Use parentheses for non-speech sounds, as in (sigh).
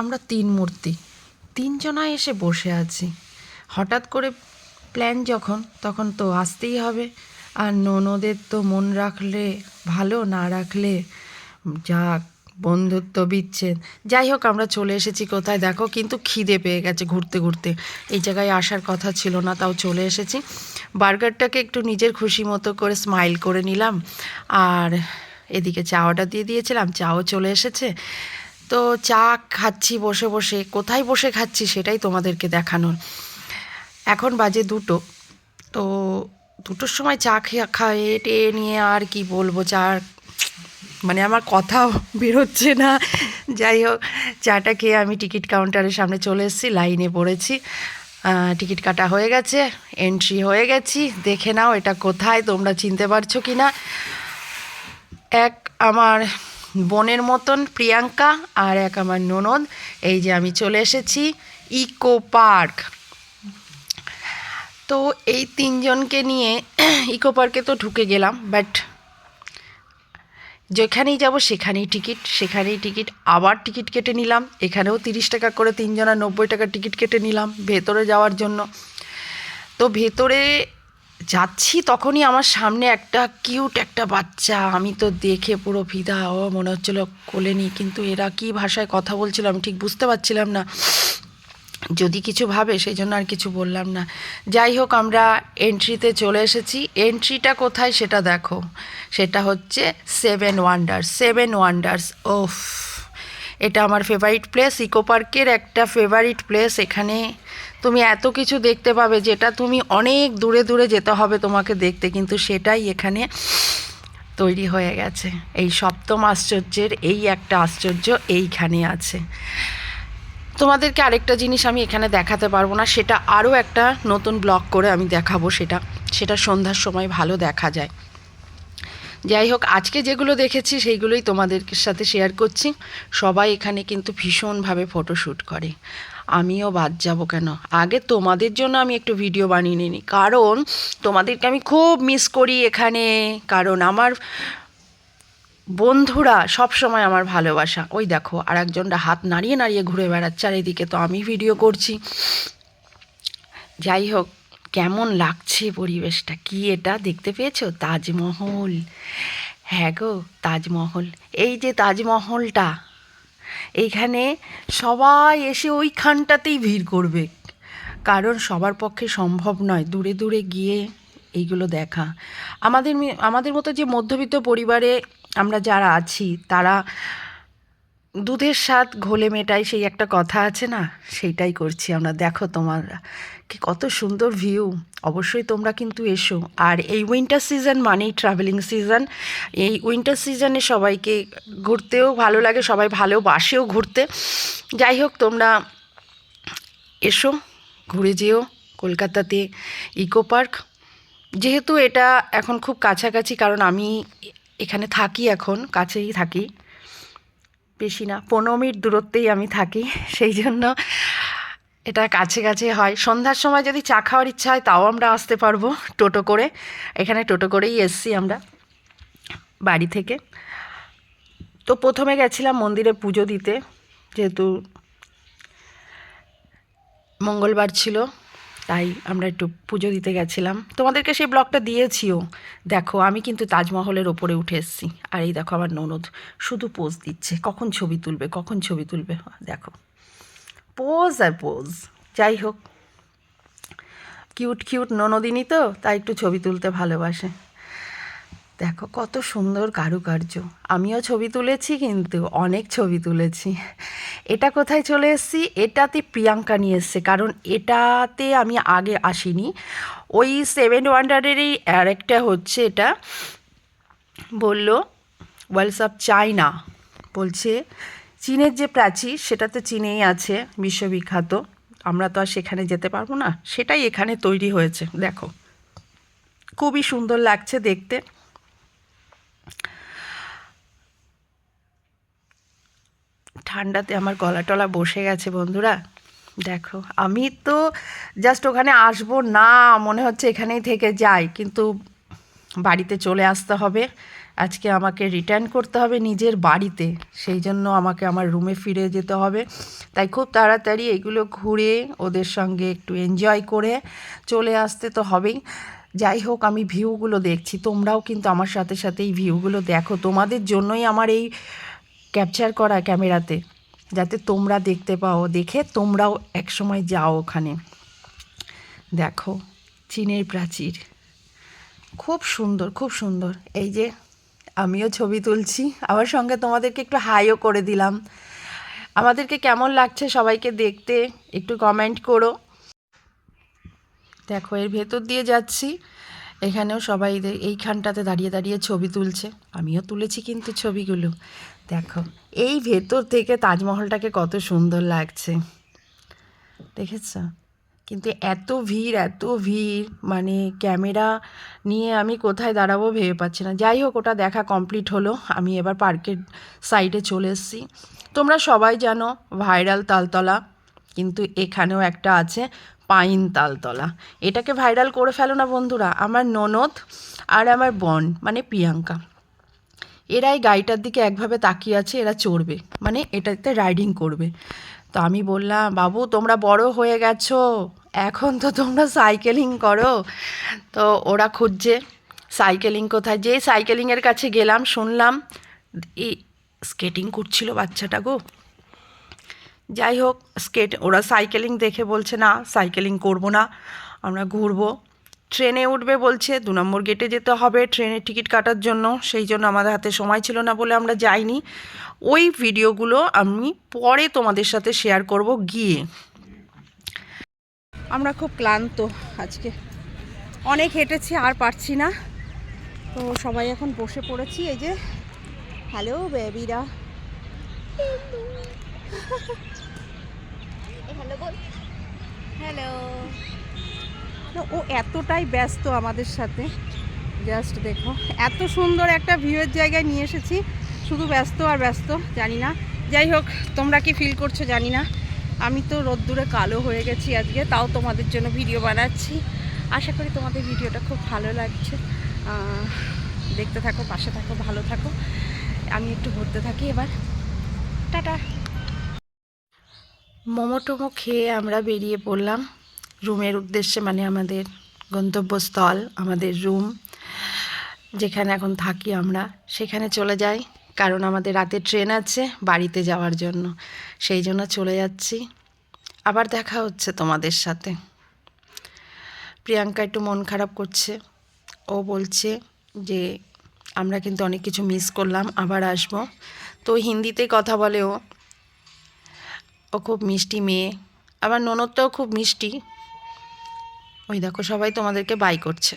আমরা তিন মূর্তি। তিনজনায় এসে বসে আছি। হঠাৎ করে প্ল্যান যখন, তখন তো আসতেই হবে। আর ননদের তো মন রাখলে, ভালো না রাখলে যাক বন্ধুত্ব বিচ্ছেদ। যাই হোক, আমরা চলে এসেছি কোথায় দেখো, কিন্তু খিদে পেয়ে গেছে ঘুরতে ঘুরতে। এই জায়গায় আসার কথা ছিল না, তাও চলে এসেছি। বার্গারটাকে একটু নিজের খুশি মতো করে স্মাইল করে নিলাম। আর এদিকে চা অর্ডার দিয়ে দিয়েছিলাম, চাও চলে এসেছে। তো চা খাচ্ছি বসে বসে। কোথায় বসে খাচ্ছি সেটাই তোমাদেরকে দেখানোর। এখন বাজে দুটো। তো দুটোর সময় চা খেয়ে টেয়ে নিয়ে আর কি বলব? চা মানে আমার কথাও বেরোচ্ছে না। যাই হোক, চাটা খেয়ে আমি টিকিট কাউন্টারের সামনে চলে এসেছি, লাইনে পড়েছি। টিকিট কাটা হয়ে গেছে, এন্ট্রি হয়ে গেছি। দেখে নাও এটা কোথায়, তোমরা চিনতে পারছ কি না এক, আমার বোনের মতন প্রিয়াঙ্কা আর এক আমার ননদ। এই যে আমি চলে এসেছি ইকো পার্ক। তো এই তিনজনকে নিয়ে (clears throat) ইকো পার্কে তো ঢুকে গেলাম, বাট যেখানেই যাব সেখানেই টিকিট সেখানেই টিকিট, আবার টিকিট কেটে নিলাম। এখানেও তিরিশ টাকা করে তিনজনা নব্বই টাকা টিকিট কেটে নিলাম ভেতরে যাওয়ার জন্য। তো ভেতরে যাচ্ছি তখনই আমার সামনে একটা কিউট একটা বাচ্চা। আমি তো দেখে পুরো ফিদা ও মনে হচ্ছিল কোলে নিই কিন্তু এরা কি ভাষায় কথা বলছিল আমি ঠিক বুঝতে পারছিলাম না। যদি কিছু ভাবে সেই জন্য আর কিছু বললাম না। যাই হোক, আমরা এন্ট্রিতে চলে এসেছি। এন্ট্রিটা কোথায় সেটা দেখো। সেটা হচ্ছে seven wonders seven wonders of এটা আমার ফেভারিট প্লেস ইকো পার্কের একটা ফেভারিট প্লেস এখানে। তুমি এত কিছু দেখতে পাবে যেটা তুমি অনেক দূরে দূরে যেতে হবে তোমাকে দেখতে, কিন্তু সেটাই এখানে তৈরি হয়ে গেছে। এই সপ্তম আশ্চর্যের এই একটা আশ্চর্য এইখানে আছে। তোমাদেরকে আরেকটা জিনিস আমি এখানে দেখাতে পারব না, সেটা আরও একটা নতুন ব্লগ করে আমি দেখাবো সেটা। সেটা সন্ধ্যার সময় ভালো দেখা যায়। যাই হোক, আজকে যেগুলো দেখেছি, সেইগুলোই তোমাদের সাথে শেয়ার করছি। সবাই এখানে কিন্তু ভীষণভাবে ফটোশ্যুট করে। আমিও বাদ যাব কেন? আগে তোমাদের জন্য আমি একটু ভিডিও বানিয়ে নিই। কারণ তোমাদেরকে আমি খুব মিস করি এখানে। কারণ আমার বন্ধুরা সব সময় আমার ভালোবাসা। ওই দেখো আর একজনটা হাত নাড়িয়ে নাড়িয়ে ঘুরে বেড়াচ্ছে। আর এদিকে তো আমি ভিডিও করছি। যাই হোক কেমন লাগছে পরিবেশটা? কি এটা দেখতে পেয়েছ? তাজমহল। হ্যাঁ গো, তাজমহল। এই যে তাজমহলটা, এইখানে সবাই এসে ওইখানটাতেই ভিড় করবে। কারণ সবার পক্ষে সম্ভব নয় দূরে দূরে গিয়ে এইগুলো দেখা। আমাদের আমাদের মতো যে মধ্যবিত্ত পরিবারে আমরা যারা আছি, তারা দুধের স্বাদ ঘোলে মেটাই সেই একটা কথা আছে না? সেইটাই করছি আমরা। দেখো তোমার, কি কত সুন্দর ভিউ অবশ্যই তোমরা কিন্তু এসো। আর এই উইন্টার সিজন মানেই ট্রাভেলিং সিজন এই উইন্টার সিজনে সবাইকে ঘুরতেও ভালো লাগে, সবাই ভালোবাসেও ঘুরতে। যাই হোক, তোমরা এসো, ঘুরে যেও কলকাতাতে ইকো পার্ক যেহেতু এটা এখন খুব কাছাকাছি, কারণ আমি এখানে থাকি এখন, কাছেই থাকি। বেশি না, পনেরো মিনিট দূরত্বেই আমি থাকি, সেই জন্য এটা কাছে কাছে হয়। সন্ধ্যার সময় যদি চা খাওয়ার ইচ্ছা হয়, তাও আমরা আসতে পারব টোটো করে। এখানে টোটো করেই এসছি আমরা বাড়ি থেকে। তো প্রথমে গেছিলাম মন্দিরে পুজো দিতে, যেহেতু মঙ্গলবার ছিল। তাই আমরা একটু পুজো দিতে গেছিলাম। তোমাদেরকে সেই ব্লগটা দিয়েছিও। দেখো, আমি কিন্তু তাজমহলের ওপরে উঠে এসেছি। আর এই দেখো আমার ননদ শুধু পোজ দিচ্ছে। কখন ছবি তুলবে, কখন ছবি তুলবে? দেখো। পোজ আর পোজ যাই হোক। কিউট কিউট ননদিনী তো, তাই একটু ছবি তুলতে ভালোবাসে। দেখো কত সুন্দর কারুকার্য। আমিও ছবি তুলেছি, কিন্তু অনেক ছবি তুলেছি। এটা কোথায় চলে এসেছি? এটাতে প্রিয়াঙ্কা নিয়ে এসছে, কারণ এটাতে আমি আগে আসিনি। ওই সেভেন ওয়ান্ডারেরই আরেকটা হচ্ছে এটা। বলল ওয়ার্ল্ডস অফ চায়না বলছে, চীনের যে প্রাচীর সেটা তো চীনেই আছে, বিশ্ববিখ্যাত। আমরা তো আর সেখানে যেতে পারব না। সেটাই এখানে তৈরি হয়েছে, দেখো। খুবই সুন্দর লাগছে দেখতে। ঠান্ডাতে আমার গলা টলা বসে গেছে, বন্ধুরা। দেখো, আমি তো জাস্ট ওখানে আসব না, মনে হচ্ছে এখানেই থেকে যাই, কিন্তু বাড়িতে চলে আসতে হবে। আজকে আমাকে রিটার্ন করতে হবে নিজের বাড়িতে, সেই জন্য আমাকে আমার রুমে ফিরে যেতে হবে। তাই খুব তাড়াতাড়ি এগুলো ঘুরে ওদের সঙ্গে একটু এনজয় করে চলে আসতে তো হবেই। যাই হোক, আমি ভিউগুলো দেখছি, তোমরাও কিন্তু আমার সাথে সাথে এই ভিউগুলো দেখো। তোমাদের জন্যই আমার এই ক্যাপচার করা ক্যামেরাতে, যাতে তোমরা দেখতে পাও, দেখে তোমরাও একসময় যাও ওখানে। দেখো, চীনের প্রাচীর। খুব সুন্দর খুব সুন্দর। এই যে, আমিও ছবি তুলছি। আমার সঙ্গে তোমাদেরকে একটু হাইও করে দিলাম। আমাদেরকে কেমন লাগছে সবাইকে দেখতে, একটু কমেন্ট করো। দেখো, এর ভেতর দিয়ে যাচ্ছি। এখানেও সবাই এইখানটাতে দাঁড়িয়ে দাঁড়িয়ে ছবি তুলছে। আমিও তুলেছি কিন্তু ছবিগুলো। দেখো, এই ভেতর থেকে তাজমহলটাকে কত সুন্দর লাগছে। দেখেছ? কিন্তু এত ভিড় এত ভিড় মানে ক্যামেরা নিয়ে আমি কোথায় দাঁড়াবো ভেবে পাচ্ছি না। যাই হোক, ওটা দেখা কমপ্লিট হলো। আমি এবার পার্কের সাইডে চলে এসেছি। তোমরা সবাই জানো ভাইরাল তালতলা, কিন্তু এখানেও একটা আছে। পাইন তালতলা। এটাকে ভাইরাল করে ফেলো না বন্ধুরা, আমার ননদ আর আমার বোন মানে প্রিয়াঙ্কা। এরা এই গাড়িটার দিকে একভাবে তাকিয়ে আছে, এরা চড়বে মানে এটাতে রাইডিং করবে। তো আমি বললাম, বাবু, তোমরা বড় হয়ে গেছো, এখন তো তোমরা সাইকেলিং করো। তো ওরা খুঁজছে সাইকেলিং কোথায়। যে সাইকেলিংয়ের কাছে গেলাম, শুনলাম এই স্কেটিং করছিল বাচ্চাটা গো। যাই হোক স্কেট, ওরা সাইকেলিং দেখে বলছে, না, সাইকেলিং করব না, আমরা ঘুরবো। ট্রেনে উঠবে বলছে, দু নম্বর গেটে যেতে হবে, ট্রেনের টিকিট কাটার জন্য, সেই জন্য আমাদের হাতে সময় ছিল না বলে আমরা যাইনি। ওই ভিডিওগুলো আমি পরে তোমাদের সাথে শেয়ার করব গিয়ে। আমরা খুব ক্লান্ত আজকে। অনেক হেঁটেছি, আর পারছি না। তো সবাই এখন বসে পড়েছি, এই যে হ্যালো বেবিরা হ্যালো ও এতটাই ব্যস্ত আমাদের সাথে। জাস্ট দেখো, এত সুন্দর একটা ভিউয়ের জায়গায় নিয়ে এসেছি। শুধু ব্যস্ত আর ব্যস্ত, জানি না। যাই হোক, তোমরা কি ফিল করছ জানি না। আমি তো রোদ্দুরে কালো হয়ে গেছি আজকে, তাও তোমাদের জন্য ভিডিও বানাচ্ছি। আশা করি তোমাদের ভিডিওটা খুব ভালো লাগছে। দেখতে থাকো, পাশে থাকো, ভালো থাকো। আমি একটু ঘুরতে থাকি এবার। টাটা। মোমো টোমো খেয়ে আমরা বেরিয়ে পড়লাম। রুমের উদ্দেশ্যে মানে আমাদের গন্তব্যস্থল, আমাদের রুম যেখানে এখন থাকি আমরা, সেখানে চলে যাই। কারণ আমাদের রাতে ট্রেন আছে বাড়িতে যাওয়ার জন্য, সেই জন্য চলে যাচ্ছি। আবার দেখা হচ্ছে তোমাদের সাথে। প্রিয়াঙ্কা একটু মন খারাপ করছে। ও বলছে যে, আমরা কিন্তু অনেক কিছু মিস করলাম, আবার আসব। তো হিন্দিতে কথা বলে ও ও খুব মিষ্টি মেয়ে। আবার ননদটাও খুব মিষ্টি। ওই দেখো সবাই তোমাদেরকে বাই করছে।